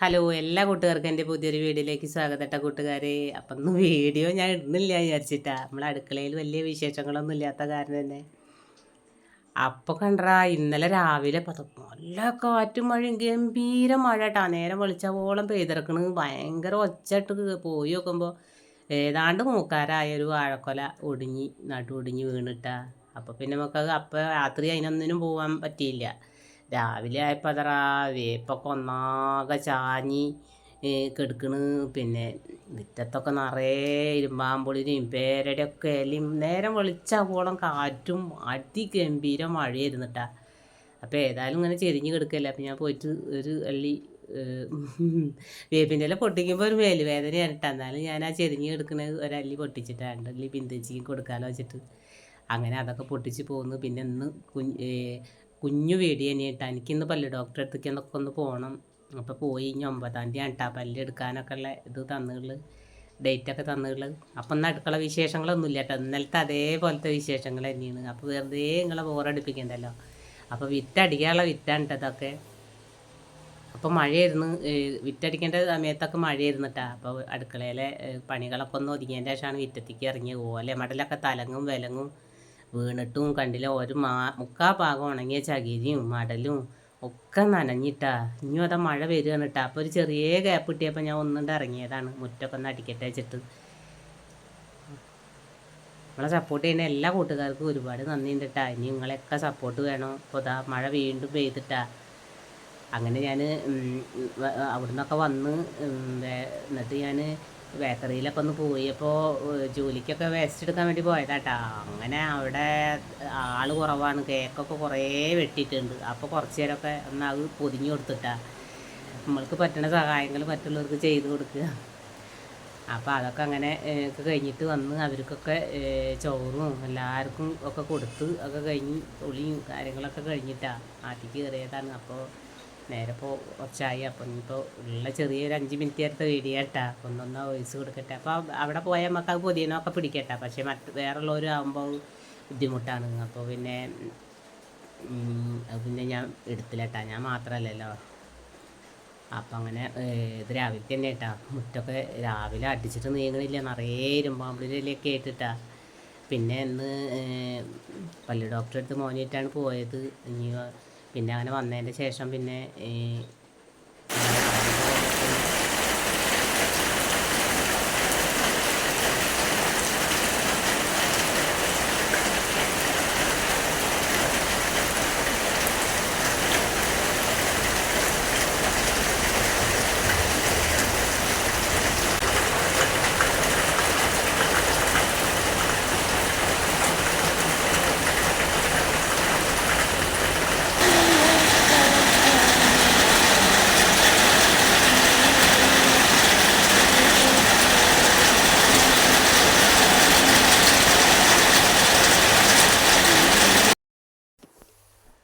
Hello എല്ലാ കൂട്ടുകാർക്കും എന്റെ പുതിയൊരു വീഡിയോയിലേക്ക് സ്വാഗതട്ട കൂട്ടുകാരെ. അപ്പം ഇന്ന് വീഡിയോ ഞാൻ ഇടുന്നില്ല വിചാരിച്ചിട്ടാ. നമ്മൾ അടുക്കളയിൽ വലിയ വിശേഷങ്ങളൊന്നും ഇല്ലാത്ത കാരണം തന്നെ. അപ്പോൾ കണ്ടാ ഇന്നലെ രാവിലെ നല്ല കാറ്റും മഴയും ഗംഭീര മഴ കേട്ടാ നേരം വെളിച്ചവോളം പെയ്തിറക്കണ്. ഭയങ്കര ഒച്ചട്ട് പോയി നോക്കുമ്പോൾ ഏതാണ്ട് മൂക്കാരായ ഒരു വാഴക്കൊല ഒടിഞ്ഞ് നടു ഒടിഞ്ഞ് വീണിട്ടാ അപ്പോൾ പിന്നെ നമുക്കത് അപ്പം രാത്രി അതിനൊന്നിനും പോകാൻ പറ്റിയില്ല. രാവിലെ ആയപ്പോൾ അതറാ വേപ്പൊക്കെ ഒന്നാകെ ചാഞ്ഞി കെടുക്കണ്. പിന്നെ മുറ്റത്തൊക്കെ നിറയെ ഇരുമ്പാമ്പുളിനെയും പേരടിയൊക്കെ ഇലയും നേരം വെളിച്ചാകോളം കാറ്റും അതിഗംഭീര മഴയായിരുന്നു കേട്ടാ അപ്പോൾ ഏതായാലും ഇങ്ങനെ ചെരിഞ്ഞ് കിടക്കല്ലേ. അപ്പം ഞാൻ പോയിട്ട് ഒരു അല്ലി വേപ്പിന്റെ ഇല പൊട്ടിക്കുമ്പോൾ ഒരു മേൽ വേദന കേട്ടോ എന്നാലും ഞാൻ ആ ചെരിഞ്ഞ് കിടക്കുന്ന ഒരല്ലി പൊട്ടിച്ചിട്ടാണ് രണ്ടല്ലി ബിന്ദുജിക്ക് കൊടുക്കാമല്ലോ വെച്ചിട്ട്. അങ്ങനെ അതൊക്കെ പൊട്ടിച്ച് പോന്നു. പിന്നെ ഇന്ന് കുഞ്ഞ് കുഞ്ഞു വീഡിയോ തന്നെയാട്ടോ എനിക്കിന്ന് പല്ല് ഡോക്ടറെ അടുത്തേക്ക് എന്നൊക്കെ ഒന്ന് പോകണം അപ്പോൾ പോയി ഇനി ഒമ്പതാം തീയതി ആണ്ടാ പല്ല് എടുക്കാനൊക്കെ ഉള്ള ഇത് തന്നുള്ളു ഡേറ്റൊക്കെ തന്നുള്ളു അപ്പം ഇന്ന് അടുക്കള വിശേഷങ്ങളൊന്നും ഇല്ല കേട്ടോ ഇന്നലത്തെ അതേപോലത്തെ വിശേഷങ്ങൾ തന്നെയാണ്. അപ്പോൾ വെറുതെ നിങ്ങളെ ബോറടിപ്പിക്കണ്ടല്ലോ അപ്പോൾ വിറ്റടിക്കാനുള്ള വിറ്റാണ് കേട്ടോ അതൊക്കെ അപ്പോൾ മഴയായിരുന്നു വിറ്റടിക്കേണ്ട സമയത്തൊക്കെ മഴയായിരുന്നു കേട്ടോ അപ്പോൾ അടുക്കളയിലെ പണികളൊക്കെ ഒന്ന് ഒതുങ്ങിയതിന്റെ ശേഷമാണ് വിറ്റത്തേക്ക് ഇറങ്ങിയത്. ഓല മടലൊക്കെ തലങ്ങും വിലങ്ങും വീണിട്ടും കണ്ടില്ല. ഒരു മാ മുക്കാ ഭാഗം ഉണങ്ങിയ ചകിരിയും മടലും ഒക്കെ നനഞ്ഞിട്ടാ. ഇനിയും അതാ മഴ വരികയാണ് കേട്ടോ. അപ്പോൾ ഒരു ചെറിയ ഗ്യാപ്പ് കിട്ടിയപ്പോൾ ഞാൻ ഒന്നുകൊണ്ട് ഇറങ്ങിയതാണ്. മുറ്റൊക്കെ ഒന്ന് അടിക്കട്ടെ വെച്ചിട്ട്. നമ്മളെ സപ്പോർട്ട് ചെയ്യുന്ന എല്ലാ കൂട്ടുകാർക്കും ഒരുപാട് നന്ദിയുണ്ട് കേട്ടാ. ഇനി നിങ്ങളെയൊക്കെ സപ്പോർട്ട് വേണം. ഇപ്പോൾ ഇതാ മഴ വീണ്ടും പെയ്തിട്ടാ. അങ്ങനെ ഞാൻ അവിടുന്നൊക്കെ വന്ന് എന്നിട്ട് ഞാൻ ബേക്കറിയിലൊക്കെ ഒന്ന് പോയപ്പോൾ ജോലിക്കൊക്കെ വേസ്റ്റ് എടുക്കാൻ വേണ്ടി പോയതാട്ടാ. അങ്ങനെ അവിടെ ആൾ കുറവാണ്. കേക്കൊക്കെ കുറേ വെട്ടിയിട്ടുണ്ട്. അപ്പോൾ കുറച്ച് നേരമൊക്കെ ഒന്ന് അത് പൊതിഞ്ഞു കൊടുത്തിട്ടാ. നമ്മൾക്ക് പറ്റുന്ന സഹായങ്ങൾ മറ്റുള്ളവർക്ക് ചെയ്ത് കൊടുക്കുക. അപ്പോൾ അതൊക്കെ അങ്ങനെ കഴിഞ്ഞിട്ട് വന്ന് അവർക്കൊക്കെ ചോറും എല്ലാവർക്കും ഒക്കെ കൊടുത്ത് ഒക്കെ കഴിഞ്ഞ് ഒളിയും കാര്യങ്ങളൊക്കെ കഴിഞ്ഞിട്ടാണ് ആറ്റിക്ക് കയറിയതാണ്. അപ്പോൾ നേരെ ഇപ്പോൾ കുറച്ചായി. അപ്പം ഇനിയിപ്പോൾ ഉള്ള ചെറിയൊരു അഞ്ച് മിനിറ്റ് നേരത്തെ വീഡിയോ കേട്ടാ ഒന്നൊന്നോ വോയിസ് കൊടുക്കട്ടെ. അപ്പോൾ അവിടെ പോയാൽ നമുക്ക് അത് പുതിയനൊക്കെ പിടിക്കട്ടെ. പക്ഷേ മറ്റ് വേറെയുള്ളവരാകുമ്പോൾ ബുദ്ധിമുട്ടാണ്. അപ്പോൾ പിന്നെ പിന്നെ ഞാൻ എടുത്തില്ലട്ടാ. ഞാൻ മാത്രമല്ലല്ലോ അപ്പം അങ്ങനെ ഇത് രാവിലെ തന്നെ കേട്ടാ മുറ്റൊക്കെ രാവിലെ അടിച്ചിട്ട് നീങ്ങണില്ല. നിറയെ ഇരുമ്പാമ്പിലേക്ക് കേട്ടിട്ടാ. പിന്നെ ഇന്ന് പല്ലു ഡോക്ടറെ അടുത്ത് മോനിട്ടാണ് പോയത്. ഇനി പിന്നെ അങ്ങനെ വന്നതിന്റെ ശേഷം പിന്നെ ഈ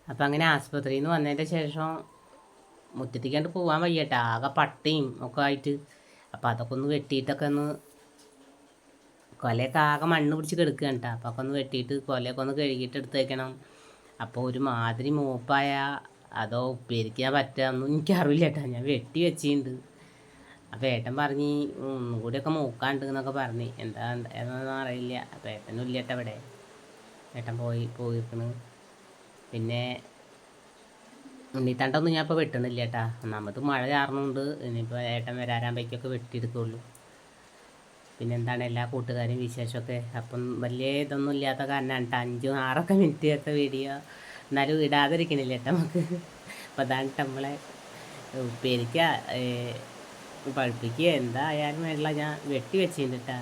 അപ്പം അങ്ങനെ ആസ്പത്രിയിൽ നിന്ന് വന്നതിന്റെ ശേഷം മുറ്റത്തേക്കാണ്ട് പോകാൻ വയ്യട്ടെ. ആകെ പട്ടിയും ഒക്കെ ആയിട്ട്. അപ്പോൾ അതൊക്കെ ഒന്ന് വെട്ടിയിട്ടൊക്കെ ഒന്ന് കൊലയൊക്കെ ആകെ മണ്ണ് പിടിച്ച് കിടക്കുകയാണ് കേട്ടോ അപ്പോൾ ഒക്കെ ഒന്ന് വെട്ടിയിട്ട് കൊലയൊക്കെ ഒന്ന് കഴുകിയിട്ട് എടുത്ത് വയ്ക്കണം അപ്പോൾ ഒരു മാതിരി മൂപ്പായ അതോ ഉപ്പേരിക്കാൻ പറ്റുകയെന്നൊന്നും എനിക്കറിയില്ല കേട്ടോ ഞാൻ വെട്ടി വെച്ചിട്ടുണ്ട് അപ്പോൾ ഏട്ടൻ പറഞ്ഞ് ഒന്നും കൂടിയൊക്കെ മൂക്കാണ്ട് എന്നൊക്കെ പറഞ്ഞ്. എന്താ എന്താണെന്ന് അറിയില്ല. അപ്പോൾ ഏട്ടനും ഇല്ല കേട്ടോ ഇവിടെ. ഏട്ടൻ പോയി പോയിരിക്കണ് പിന്നെ ഉണ്ണിത്തണ്ടൊന്നും ഞാൻ ഇപ്പോൾ വെട്ടണില്ല ഏട്ടാ ഒന്നാമത് മഴ ചാർന്നുകൊണ്ട് ഇനിയിപ്പോൾ ഏട്ടൻ വരാറാകുമ്പോഴേക്കൊക്കെ വെട്ടിയെടുക്കുള്ളൂ. പിന്നെ എന്താണ് എല്ലാ കൂട്ടുകാരും വിശേഷമൊക്കെ? അപ്പം വലിയ ഇതൊന്നും ഇല്ലാത്ത കേട്ടോ അഞ്ചും ആറൊക്കെ മിനിറ്റ് ചേർത്ത വീഡിയോ എന്നാലും ഇടാതിരിക്കണില്ല ഏട്ടാ നമുക്ക്. അപ്പോൾ അതാണ് നമ്മളെ ഉപ്പേരിക്ക പഴുപ്പിക്കുക എന്തായാലും വേണ്ട ഞാൻ വെട്ടി വെച്ചിട്ടുണ്ട് കേട്ടോ